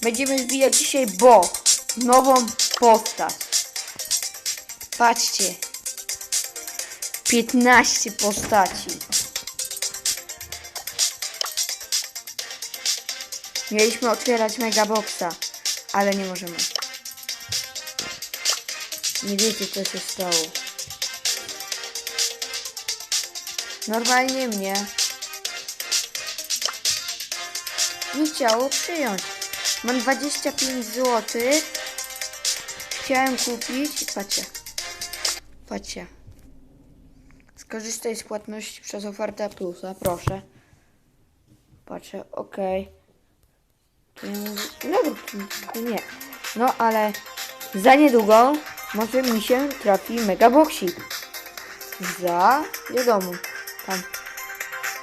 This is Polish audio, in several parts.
będziemy wbijać dzisiaj, bo nową postać. Patrzcie. 15 postaci. Mieliśmy otwierać Megaboxa, ale nie możemy. Nie wiecie co się stało. Normalnie mnie nie chciało przyjąć. Mam 25 zł. Chciałem kupić. Patrzcie. Patrzcie. Skorzystaj z płatności przez ofertę plusa, proszę. Patrzę, mówi- No, nie. No, ale za niedługo może mi się trafi megaboksik. Za, wiadomo, tam.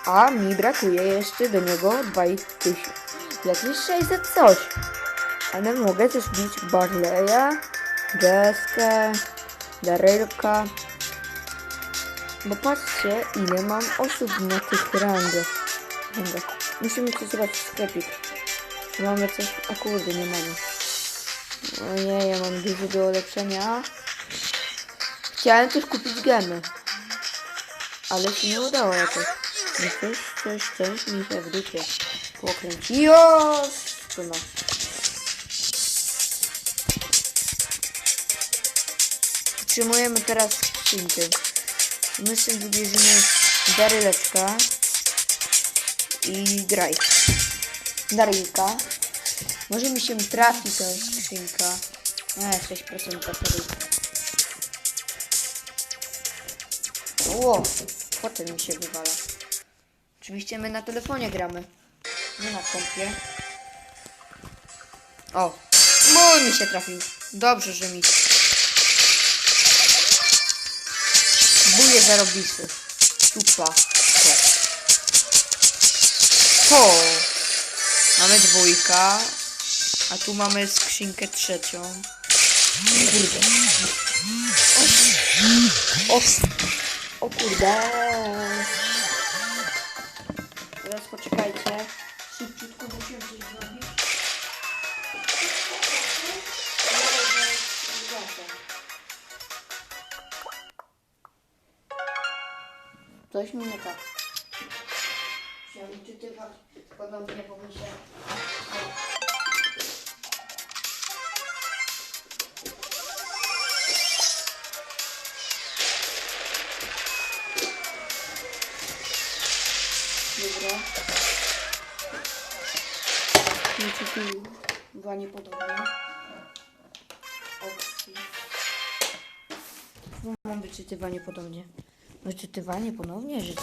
A mi brakuje jeszcze do niego 2000. Jakieś 600 coś. Ale mogę też bić Barleya, Jeskę, Darylka. Bo patrzcie, ile mam osób na tych rangach. Musimy coś zrobić. Czy mamy coś? A kurde, nie mamy. O nie, ja mam dużo do ulepszenia. Chciałem też kupić gemy. Ale się nie udało jakoś. No coś, coś, coś mi się w pokręci. Już! To no. Przyjmujemy teraz skrzynkę. My sobie wybierzemy daryleczka i graj. Darylka. Może mi się trafi ta skrzynka. E, 6% baterii. Ło, potem mi się wywala. Oczywiście my na telefonie gramy. Nie na kompie. O, mój mi się trafił. Dobrze, że mi. Buje zarobisty. Tupa. To. Mamy dwójka. A tu mamy skrzynkę trzecią. Kurde. O, o kurde. Teraz poczekajcie. Nie tak. Chciałem czytywać podobnie, bo mi się... Dobra. Wyczytywanie podobnie. Opcji. Mam wyczytywanie podobnie. Wyczytywanie ponownie, że co?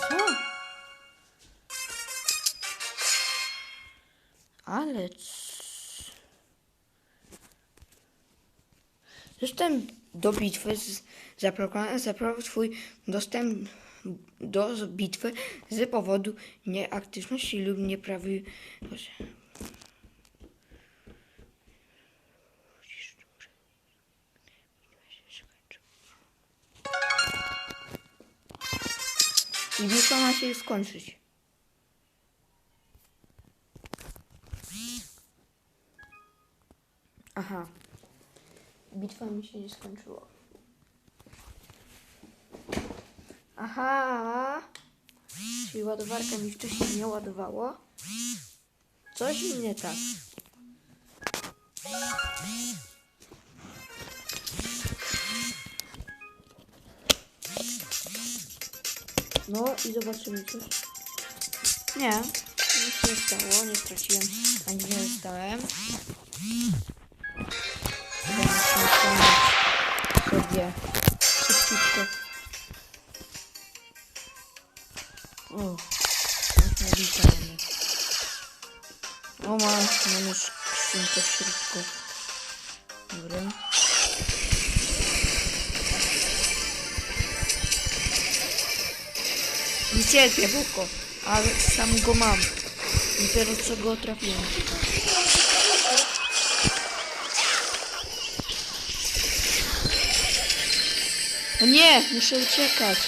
Ale. Dostęp do bitwy z- zablokowany zaprawił swój dostęp do bitwy z powodu nieaktywności lub nieprawidłowości. I bitwa ma się skończyć. Aha. Bitwa mi się nie skończyła. Aha. Czyli ładowarka mi wcześniej nie ładowało. Coś mi nie tak. No i zobaczymy coś. Nie, nic nie stało, nie straciłem, ani nie ściągnąć sobie szybciutko. O, mamy. O, ma, mam już skrzynkę w środku. Dobra. Nie cierpię, Boko, ale sam go mam. Dopiero co go trafiłem. O nie, muszę uciekać.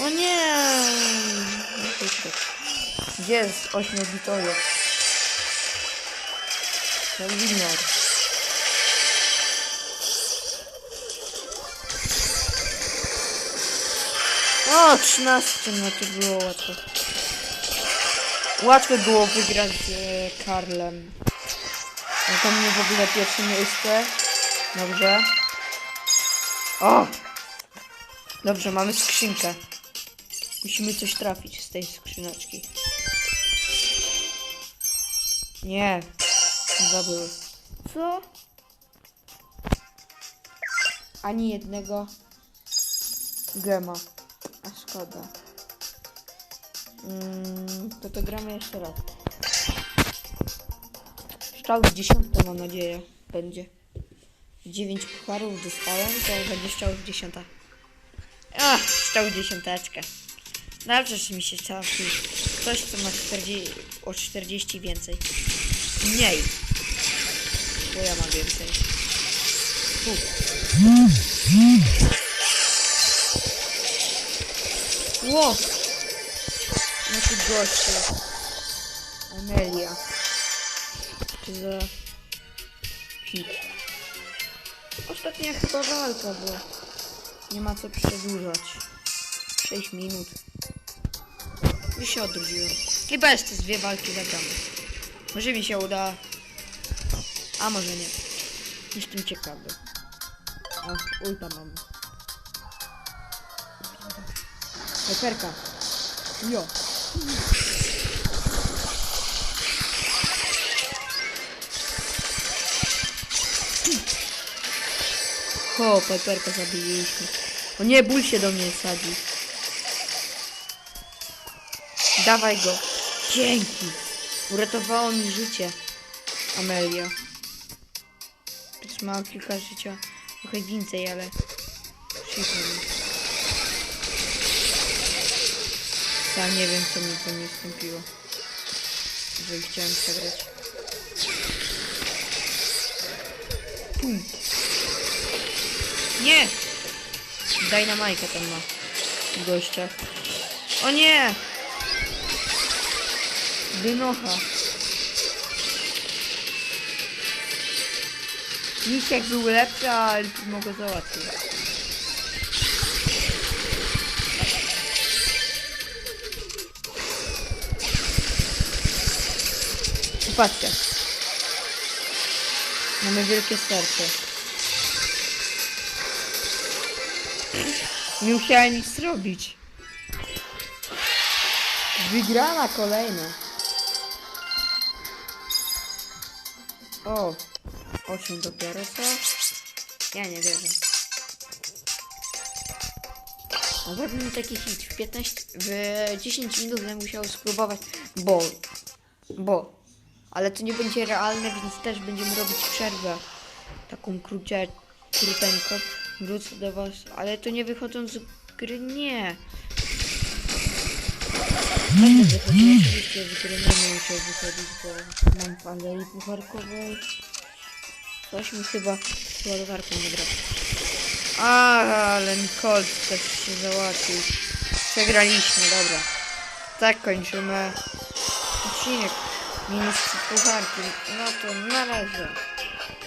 O nie! Gdzie jest ośmiobitowiec? Kelvinor. O, 13, no to było łatwe. Łatwe było wygrać z e, Karlem. No to mnie w ogóle pierwsze miejsce. Dobrze. O! Dobrze, mamy skrzynkę. Musimy coś trafić z tej skrzyneczki. Nie. Zabył. Co? Ani jednego gema. Szkoda. Mm, to to gramy jeszcze raz. Z dziesiątą mam nadzieję będzie. 9 pucharów dostałem, to będzie z dziesiąta. Ach, strzał z dziesiąteczkę. Dobrze, że mi się trafił. Ktoś, co ma 40, o 40 więcej. Mniej. Bo ja mam więcej. Tu. Ło! No tu goście. Amelia. Co za... Hit. Ostatnia chyba walka, bo nie ma co przedłużać. 6 minut. Już się odrodziłem. Chyba jeszcze z dwie walki zagramy. Może mi się uda. A może nie. Jestem ciekawy. O, ulta mam. Hyperka. Jo. O, Piperka zabiliśmy. O nie, ból się do mnie sadzi. Dawaj go. Dzięki. Uratowało mi życie. Amelia. Też ma kilka życia. Trochę więcej, ale... Przykro. Ja nie wiem, co mi to nie wstąpiło. Jeżeli chciałem przegrać. Pum. Nie! Daj na Majkę tam ma. Gościa. O nie! Dynocha. Misiek był lepszy, ale mogę załatwić. Patrzcie. Mamy wielkie serce. Nie musiałem nic zrobić. Wygrana kolejna. O, 8 dopiero co? Ja nie wierzę. A zrobimy taki hit. W 15, w 10 minut będę musiał spróbować, bo, bo, ale to nie będzie realne, więc też będziemy robić przerwę. Taką krócie, króteńką. Wrócę do was, ale to nie wychodząc z gry, nie. Będę wychodził, oczywiście z gry nie będę musiał wychodzić, bo mam w alerii pucharkowej. Coś mi chyba z ładowarką nie gra. A, ale mi Colt też się załatwił. Przegraliśmy, dobra. Tak kończymy odcinek. Minus pucharki. No to na razie.